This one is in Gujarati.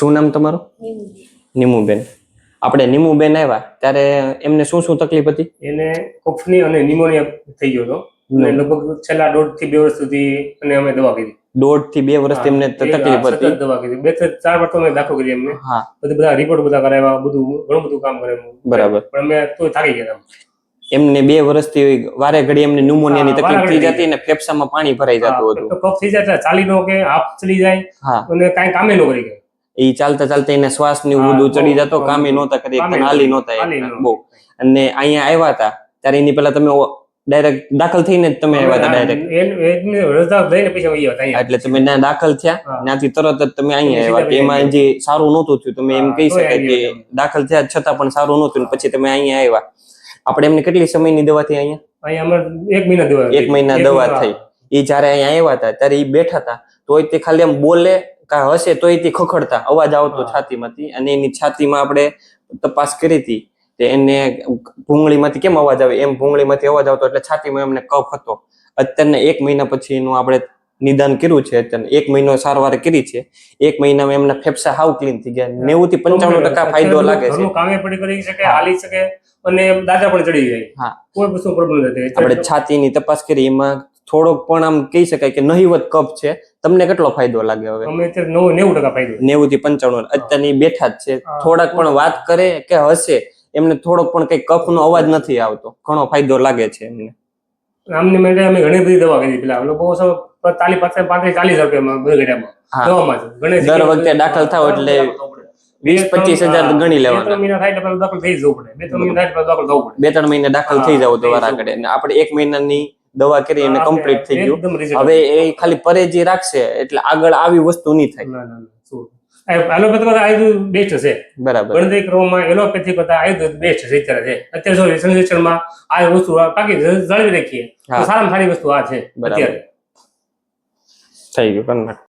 શું નામ તમારું? નિમુબેન. આપણે નિમુબેન આવ્યા ત્યારે એમને શું શું તકલીફ હતી? એને કફની અને નિમોનિયા થઈ ગયો હતો. અને લગભગ છેલ્લા દોઢથી બે વર્ષ સુધી અને અમે દવા કરી દોઢથી બે વર્ષથી એમને તકલીફ હતી? દવા કરી બે ચાર વાર તો અમે દાખલ કરી એમને. હા. બધું બધા રિપોર્ટ બધા કરાવ્યા બધું ઘણું બધું કામ કરે બરાબર. પણ અમે તો થાકી ગયા એમને બે વર્ષથી વારે ઘડી એમને ન્યુમોનિયાની તકલીફ થઈ જતી અને ફેફસામાં પાણી ભરાઈ જતું હતું. તો કફ થઈ જાય ચાલી નો કે હાફ ચડી જાય અને કાંઈ કામે ન કરી ગયા એ ચાલતા ચાલતા એને શ્વાસની હા, ચડી જતો કામે નહોતા કરી હાલી નહોતા બહુ. અને અહીંયા આવ્યા હતા ત્યારે એની પેલા તમે ડાયરેક્ટ દાખલ થઈને જ તમે આવ્યા હતા ડાયરેક્ટ. એટલે તમે ત્યાં દાખલ થયા. ત્યાંથી તરત જ તમે અહીંયા આવ્યા. કે એમાં જે સારું નહોતું થયું તમે એમ કહી શકાય કે દાખલ થયા છતાં પણ સારું નહોતું પછી તમે અહીંયા આવ્યા. આપણે એમને કેટલી સમયની દવા થઈ અહીંયા? અહીંયા એક મહિના દવા એક મહિના દવા થઈ. એ જયારે અહીંયા આવ્યા હતા ત્યારે એ બેઠા હતા તોય તે ખાલી એમ બોલે કા હશે તો એથી ખખડતા. અવાજ આવતો છાતીમાંથી અને એની છાતીમાં આપણે તપાસ કરી હતી તે એને ભૂંગળીમાંથી કેમ અવાજ આવે? એમ ભૂંગળીમાંથી અવાજ આવતો એટલે છાતીમાં એમને કફ હતો. અત્યારના એક મહિના પછી એનું આપણે નિદાન કર્યું છે. અત્યારે એક મહિનો સારવાર કરી છે. એક મહિનામાં એમના ફેફસા હાવ ક્લીન થઈ ગયા. નેવું થી પંચાણું ટકા ફાયદો લાગે છે. કામે પડી કરી શકે હાલી શકે અને દાદા પણ ચડી જાય. હા. કોઈ વસ્તુ પ્રોબ્લેમ નથી. આપણે છાતીની તપાસ કરી એમાં થોડોક પણ આમ કહી શકાય કે નહીવત કપ છે. તમને કેટલો ફાયદો લાગે હવે? અમે અત્યારે નવ નેવું ટકા ફાયદો નેવું થી પંચાણું. અત્યારની બેઠા જ છે. થોડાક પણ વાત કરે કે હશે એમને થોડોક પણ કઈ કફનો અવાજ નથી આવતો. ઘણો ફાયદો લાગે છે એમને. આમને માટે અમે ઘણી બધી દવા કરી પેલા લોકો ચાલી તાલી પાસે પાંત્રીસ ચાલીસ રૂપિયામાં બે ગઢિયામાં દવામાં દર વખતે દાખલ થાવ એટલે વીસ પચીસ હજાર ગણી લેવા લેવાના. બે ત્રણ મહિના દાખલ થઈ જવું દવા આગળ આપણે એક મહિનાની દવા કરી અને કમ્પ્લીટ થઈ ગયું. હવે એ ખાલી પરેજી રાખશે એટલે આગળ આવી વસ્તુ નહીં થાય. એલોપેથી કરતા આયુર્વેદ બેસ્ટ છે. બરાબર. ગણતરી કરવામાં એલોપેથી કરતા આયુર્વેદ બેસ્ટ છે અત્યારે છે અત્યારે જો સંરક્ષણમાં આ વસ્તુ પાકી બાકી જાળવી રાખીએ સારામાં સારી વસ્તુ આ છે અત્યારે. થઈ ગયું